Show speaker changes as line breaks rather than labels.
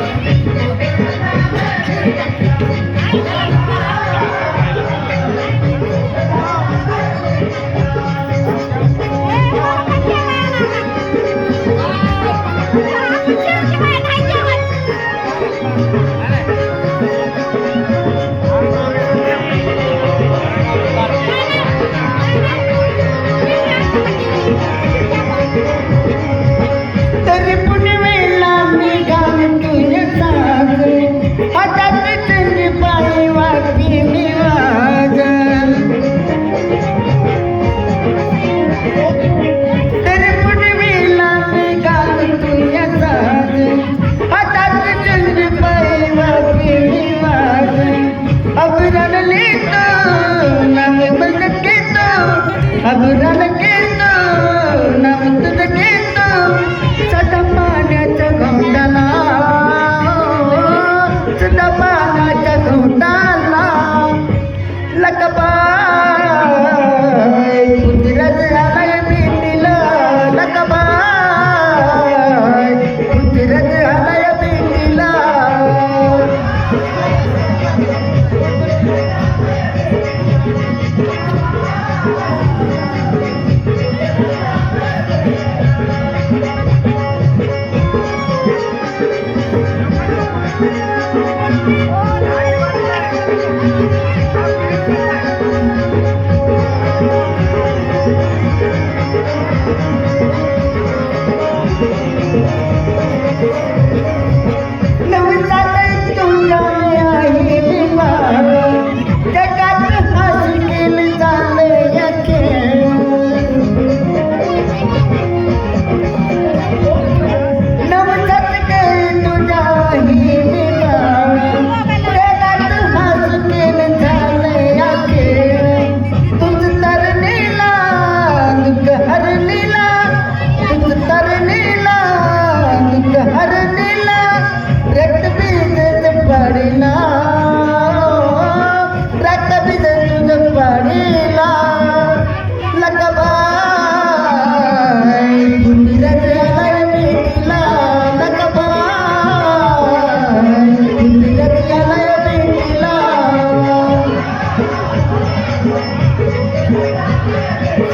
Gracias. अबुराला केलं नमतलं केलं सदा पाण्याचा घोंडाला सदा पाण्याचा घोंडाला लकबा आई Yeah, baby.